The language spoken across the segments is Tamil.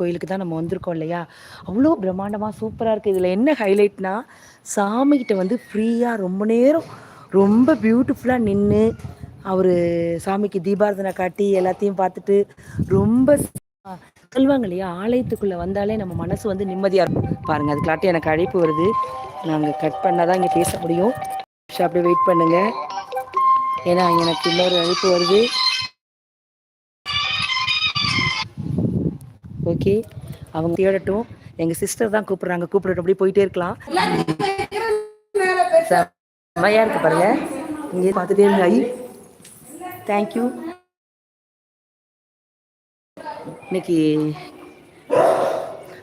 கோயிலுக்கு தான் நம்ம வந்திருக்கோம் இல்லையா? அவ்வளோ பிரம்மாண்டமாக சூப்பராக இருக்குது இதில் என்ன ஹைலைட்னா சாமிக்கிட்ட வந்து ஃப்ரீயாக ரொம்ப நேரம் ரொம்ப பியூட்டிஃபுல்லாக நின்று அவர் சாமிக்கு தீபாரதனை காட்டி எல்லாத்தையும் பார்த்துட்டு ரொம்ப சொல்லுவாங்க இல்லையா? ஆலயத்துக்குள்ளே வந்தாலே நம்ம மனசு வந்து நிம்மதியாக இருக்கும். பாருங்கள் அதுக்கலாட்டி எனக்கு அழைப்பு வருது. நாங்கள் கட் பண்ணால் தான் இங்கே பேச முடியும். அப்படியே வெயிட் பண்ணுங்கள் ஏன்னா எனக்கு இன்னொரு அழைப்பு வருது. ஓகே. அவங்க தேடட்டும். எங்கள் சிஸ்டர் தான் கூப்பிட்றாங்க. கூப்பிடட்டும். அப்படியே போயிட்டே இருக்கலாம். செம்மையாக இருக்கு பாருங்க. இங்கே பார்த்துட்டே இருங்க ஐ. தேங்க்யூ இன்னைக்கு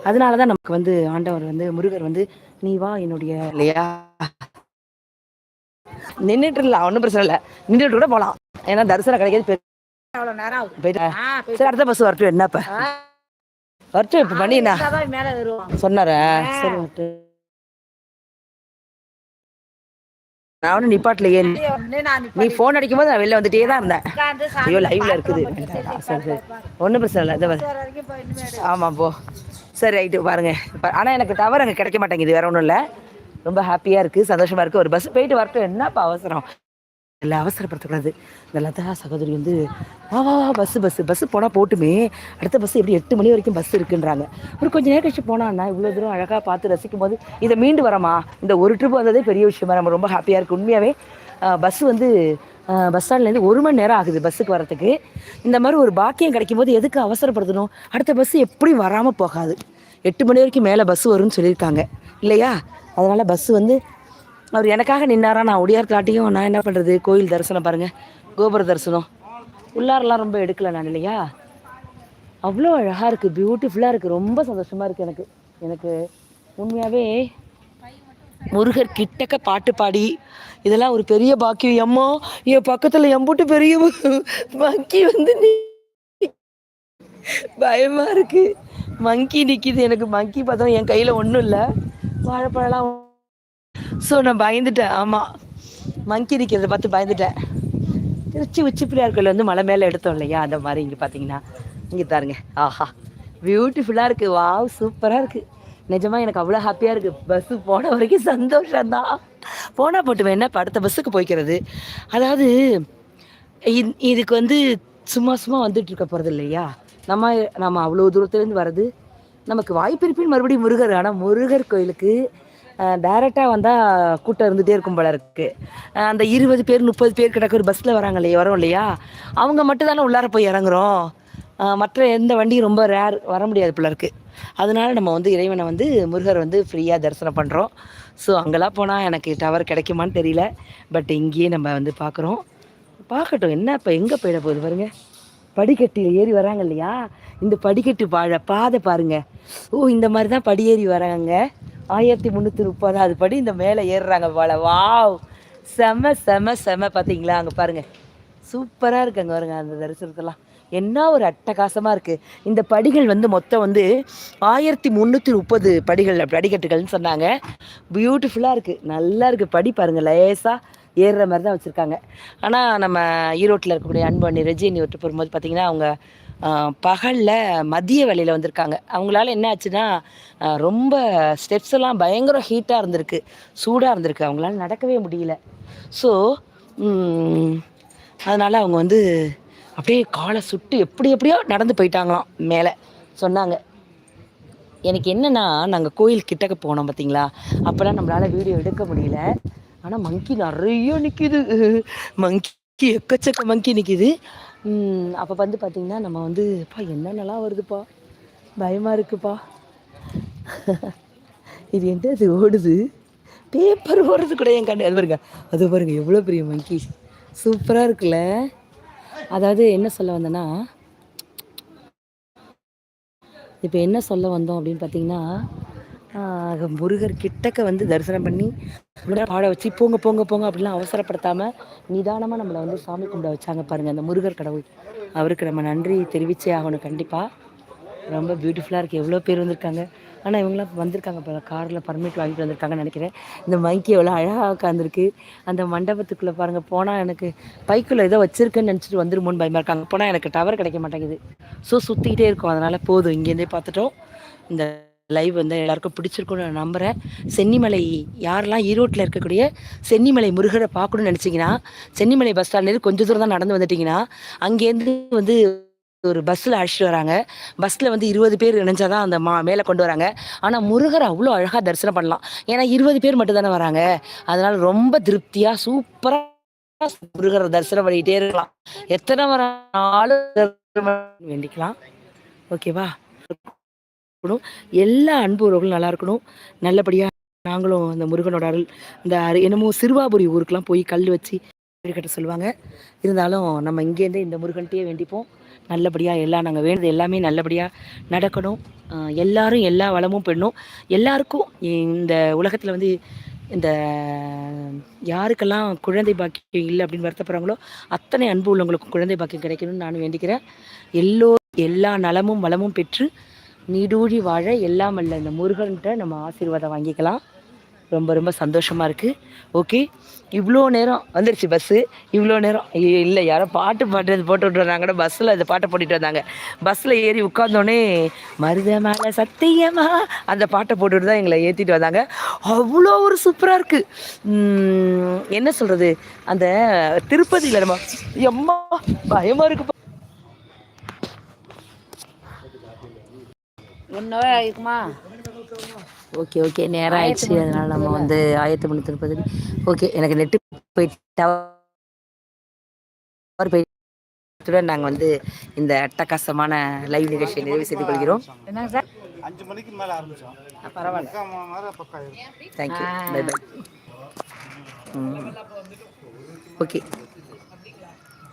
அதனால தான் நமக்கு வந்து ஆண்டவர் வந்து முருகர் வந்து நீ வா என்னுடைய இல்லையா? நின்றுட்டு இல்லை ஒன்றும் பிரச்சனை இல்லை. நின்றுட்டு கூட போகலாம் ஏன்னா தரிசனம் பெரிய நேரம் சரி அடுத்த பஸ் வரட்டும். என்னப்ப வரட்டும் இப்போ வருவோம். சொன்னாரா? சரி வரட்டும் நான் ஒன்றும் நிப்பாட்டலையே நீ ஃபோன் அடிக்கும் போது நான் வெளில வந்துட்டே தான் இருந்தேன். ஐயோ லைவ்ல இருக்குது. சரி சரி ஒன்றும் பிரச்சனை இல்லை பாரு. ஆமாம் போ. சரி ரைட்டு பாருங்க. ஆனா எனக்கு டவர் அங்கே கிடைக்க மாட்டேங்குது வேற ஒன்றும் இல்லை. ரொம்ப ஹாப்பியாக இருக்குது சந்தோஷமா இருக்குது ஒரு பஸ் போயிட்டு வரட்டும் என்னப்பா அவசரம்? இல்லை அவசரப்படுத்தக்கூடாது. இந்த லதா சகோதரி வந்து வா வா வா பஸ்ஸு பஸ்ஸு பஸ்ஸு போனால் போட்டுமே. அடுத்த பஸ் எப்படி எட்டு மணி வரைக்கும் பஸ் இருக்குன்றாங்க. ஒரு கொஞ்சம் நேரம் கழிச்சு போனான்னா இவ்வளோ தூரம் அழகாக பார்த்து ரசிக்கும் போது இதை மீண்டு வரமா இந்த ஒரு ட்ரிப் வந்ததே பெரிய விஷயமா நம்ம ரொம்ப ஹாப்பியாக இருக்குது உண்மையாகவே பஸ் வந்து பஸ் ஸ்டாண்ட்லேருந்து ஒரு மணி நேரம் ஆகுது பஸ்ஸுக்கு வரத்துக்கு இந்த மாதிரி ஒரு பாக்கியம் கிடைக்கும் போது எதுக்கு அவசரப்படுத்தணும்? அடுத்த பஸ் எப்படி வராமல் போகாது. எட்டு மணி வரைக்கும் மேலே பஸ் வரும்னு சொல்லியிருக்காங்க. இல்லையா? அதனால் பஸ்ஸு வந்து அவர் எனக்காக நின்னாரா? நான் ஒடியார் காட்டியும் நான் என்ன பண்ணுறது கோயில் தரிசனம் பாருங்கள் கோபுர தரிசனம். உள்ளாரெல்லாம் ரொம்ப எடுக்கல நான் இல்லையா? அவ்வளோ அழகாக இருக்குது பியூட்டிஃபுல்லாக இருக்குது ரொம்ப சந்தோஷமாக இருக்குது எனக்கு. எனக்கு உண்மையாகவே முருகர் கிட்டக்க பாட்டு பாடி இதெல்லாம் ஒரு பெரிய பாக்கியம். எம்மோ என் பக்கத்தில் எம்புட்டு பெரிய மங்கி வந்து நீ பயமாக இருக்குது மங்கி நிற்கிது எனக்கு மங்கி பார்த்தோம் என் கையில் ஒன்றும் இல்லை. வாழைப்பழம்லாம் ஸோ நான் பயந்துட்டேன். ஆமாம் மங்கி நிற்கிறத பார்த்து பயந்துட்டேன். திருச்சி உச்சி பிள்ளையார் கோயில் வந்து மலை மேலே எடுத்தோம் இல்லையா? அந்த மாதிரி இங்கே பார்த்தீங்கன்னா இங்கே தாருங்க ஆஹா. பியூட்டிஃபுல்லாக இருக்குது வாவ் சூப்பராக இருக்குது நிஜமாக எனக்கு அவ்வளோ ஹாப்பியாக இருக்குது பஸ்ஸு போன வரைக்கும் சந்தோஷம்தான். போனால் போட்டு என்ன அடுத்த பஸ்ஸுக்கு போய்க்கிறது? அதாவது இதுக்கு வந்து சும்மா சும்மா வந்துட்டு இருக்க போகிறது இல்லையா? நம்ம நம்ம அவ்வளோ தூரத்துலேருந்து வர்றது நமக்கு வாய்ப்பு இருப்பின் மறுபடியும் முருகர். ஆனால் முருகர் கோயிலுக்கு டைரெக்டாக வந்தால் கூட்டம் இருந்துகிட்டே இருக்கும் போல இருக்கு. அந்த இருபது பேர் முப்பது பேர் கிடக்க ஒரு பஸ்ஸில் வராங்க இல்லையா வரோம் இல்லையா? அவங்க மட்டும் தானே உள்ளார போய் இறங்குறோம். மற்ற எந்த வண்டியும் ரொம்ப ரேர் வர முடியாது போல இருக்கு. அதனால நம்ம வந்து இறைவனை வந்து முருகர் வந்து ஃப்ரீயாக தரிசனம் பண்ணுறோம் ஸோ அங்கெல்லாம் போனால் எனக்கு டவர் கிடைக்குமான்னு தெரியல. பட் இங்கேயே நம்ம வந்து பார்க்குறோம் பார்க்கட்டும் என்ன இப்போ எங்கே போயிட போகுது பாருங்க. படிக்கட்டில் ஏறி வராங்க இல்லையா? இந்த படிக்கட்டு பாழ பாதை பாருங்க. ஓ இந்த மாதிரி தான் படி ஏறி வராங்க. ஆயிரத்தி முந்நூற்றி முப்பதாவது படி இந்த மேலே ஏறுறாங்க போல. வாவ். செம செம செம. பார்த்தீங்களா அங்கே பாருங்கள் சூப்பராக இருக்குங்க பாருங்க அந்த தரிசனத்தெல்லாம். என்ன ஒரு அட்டகாசமாக இருக்குது இந்த படிகள் வந்து மொத்தம் வந்து ஆயிரத்தி முந்நூற்றி முப்பது படிகள் படிக்கட்டுகள்னு சொன்னாங்க. பியூட்டிஃபுல்லாக இருக்குது நல்லா இருக்குது படி பாருங்கள் லேசாக ஏறுற மாதிரி தான் வச்சுருக்காங்க. ஆனால் நம்ம ஈரோட்டில் இருக்கக்கூடிய அன்பண்ணி ரெஜினி ஒட்டு போகும்போது பார்த்திங்கன்னா அவங்க பகலில் மதிய வேலையில் வந்திருக்காங்க. அவங்களால என்ன ஆச்சுன்னா ரொம்ப ஸ்டெப்ஸ் எல்லாம் பயங்கர ஹீட்டாக இருந்திருக்கு. சூடாக இருந்திருக்கு. அவங்களால நடக்கவே முடியல. ஸோ அதனால் அவங்க வந்து அப்படியே காலை சுட்டு எப்படி எப்படியோ நடந்து போயிட்டாங்களாம் மேலே. சொன்னாங்க. எனக்கு என்னென்னா நாங்கள் கோயில் கிட்டக்க போனோம் பார்த்தீங்களா அப்போல்லாம் நம்மளால் வீடியோ எடுக்க முடியல. ஆனால் மங்கி நிறைய நிற்கிது மங்கி எக்கச்சக்க மங்கி நிற்கிது அப்போ வந்து பார்த்தீங்கன்னா நம்ம வந்து என்னென்னலாம் வருதுப்பா? பயமாக இருக்குப்பா. இது என்ன அது ஓடுது. பேப்பர் ஓடுறது கூட என் கண்டு அது பாருங்க. அது பாருங்க எவ்வளோ பெரிய மங்கி சூப்பராக இருக்குல்ல? அதாவது என்ன சொல்ல வந்தேன்னா இப்போ என்ன சொல்ல வந்தோம் அப்படின்னு பார்த்தீங்கன்னா முருகர் கிட்டக்க வந்து தரிசனம் பண்ணி முருகரை பாட வச்சு போங்க போங்க போங்க அப்படிலாம் அவசரப்படுத்தாமல் நிதானமாக நம்மளை வந்து சாமி கும்பிட வச்சாங்க பாருங்கள் அந்த முருகர் கடவுள். அவருக்கு நம்ம நன்றி தெரிவிச்சே ஆகணும் கண்டிப்பாக ரொம்ப பியூட்டிஃபுல்லாக இருக்குது எவ்வளோ பேர் வந்திருக்காங்க. ஆனால் இவங்களாம் வந்திருக்காங்க இப்போ காரில் பர்மிட் வாங்கிட்டு வந்திருக்காங்கன்னு நினைக்கிறேன். இந்த மைக்கு எவ்வளோ அழகாக உட்காந்துருக்கு அந்த மண்டபத்துக்குள்ளே பாருங்கள் போனால் எனக்கு பைக்குள்ளே ஏதோ வச்சுருக்கேன்னு நினச்சிட்டு வந்துருமோன்னு பயமாக இருக்காங்க போனால் எனக்கு டவர் கிடைக்க மாட்டேங்குது. ஸோ சுற்றிக்கிட்டே இருக்கும். அதனால் போதும். இங்கேருந்தே பார்த்துட்டோம். இந்த லைவ் வந்து எல்லாருக்கும் பிடிச்சிருக்கும்னு நான் நம்புகிறேன் சென்னிமலை யாரெல்லாம் ஈரோட்டில் இருக்கக்கூடிய சென்னிமலை முருகரை பார்க்கணும்னு நினச்சிங்கன்னா சென்னிமலை பஸ் ஸ்டாண்ட்லேருந்து கொஞ்சம் தூரம் தான் நடந்து வந்துட்டிங்கன்னா அங்கேருந்து வந்து ஒரு பஸ்ஸில் அழைச்சிட்டு வராங்க. பஸ்ஸில் வந்து இருபது பேர் இணைஞ்சாதான் அந்த மா மேலே கொண்டு வராங்க. ஆனால் முருகர் அவ்வளோ அழகாக தரிசனம் பண்ணலாம். ஏன்னா இருபது பேர் மட்டும் தானே வராங்க. அதனால் ரொம்ப திருப்தியாக சூப்பராக முருகரை தரிசனம் பண்ணிக்கிட்டே இருக்கலாம். எத்தனை வர நாளும் வேண்டிக்கலாம். ஓகேவா? இருக்கணும். எல்லா அன்பு உறவுகளும் நல்லா இருக்கணும். நல்லபடியாக நாங்களும் அந்த முருகனோட அருள் இந்த அரு- என்னமோ சிறுவாபுரி ஊருக்கெலாம் போய் கல் வச்சு கட்ட சொல்லுவாங்க. இருந்தாலும் நம்ம இங்கேருந்தே இந்த முருகன்கிட்டயே வேண்டிப்போம். நல்லபடியாக எல்லாம் நாங்கள் வேண்டியது எல்லாமே நல்லபடியாக நடக்கணும். எல்லாரும் எல்லா வளமும் பெண்ணும் எல்லாருக்கும் இந்த உலகத்தில் வந்து இந்த யாருக்கெல்லாம் குழந்தை பாக்கியம் இல்லை அப்படின்னு வருத்தப்படுறாங்களோ அத்தனை அன்பு உள்ளவங்களுக்கும் குழந்தை பாக்கியம் கிடைக்கணும்னு நான் வேண்டிக்கிறேன். எல்லோ எல்லா நலமும் வளமும் பெற்று நீடூழி வாழ எல்லாம் அல்ல. இந்த முருகன்கிட்ட நம்ம ஆசீர்வாதம் வாங்கிக்கலாம். ரொம்ப ரொம்ப சந்தோஷமாக இருக்குது ஓகே. இவ்வளோ நேரம் வந்துருச்சு பஸ்ஸு இவ்வளோ நேரம் இல்லை யாரோ பாட்டு பாடுறது போட்டு விட்டுறாங்க பஸ்ஸில் அந்த பாட்டை போட்டுட்டு வந்தாங்க. பஸ்ஸில் ஏறி உட்காந்தோடனே மருத மேலே சத்தியமா? அந்த பாட்டை போட்டுட்டு தான் எங்களை ஏற்றிட்டு வந்தாங்க. அவ்வளோ ஒரு சூப்பராக இருக்குது என்ன சொல்கிறது அந்த திருப்பதியில் நம்ம எம்மா பயமாக இருக்குப்பா ஒன்றவே ஆகிக்குமா ஓகே ஓகே. நேரம் ஆயிடுச்சு. அதனால நம்ம வந்து ஆயிரத்தி முந்நூற்றி முப்பது. ஓகே எனக்கு நெட்டு போயிட்டு போயிட்டுடன் நாங்கள் வந்து இந்த அட்டகாசமான லைவ் நிகழ்ச்சியை நிறைவு செய்து கொள்கிறோம். என்னங்க சார்? அஞ்சு மணிக்கு மேல ஆரம்பிச்சோம். பரவாயில்ல. Thank you bye bye okay.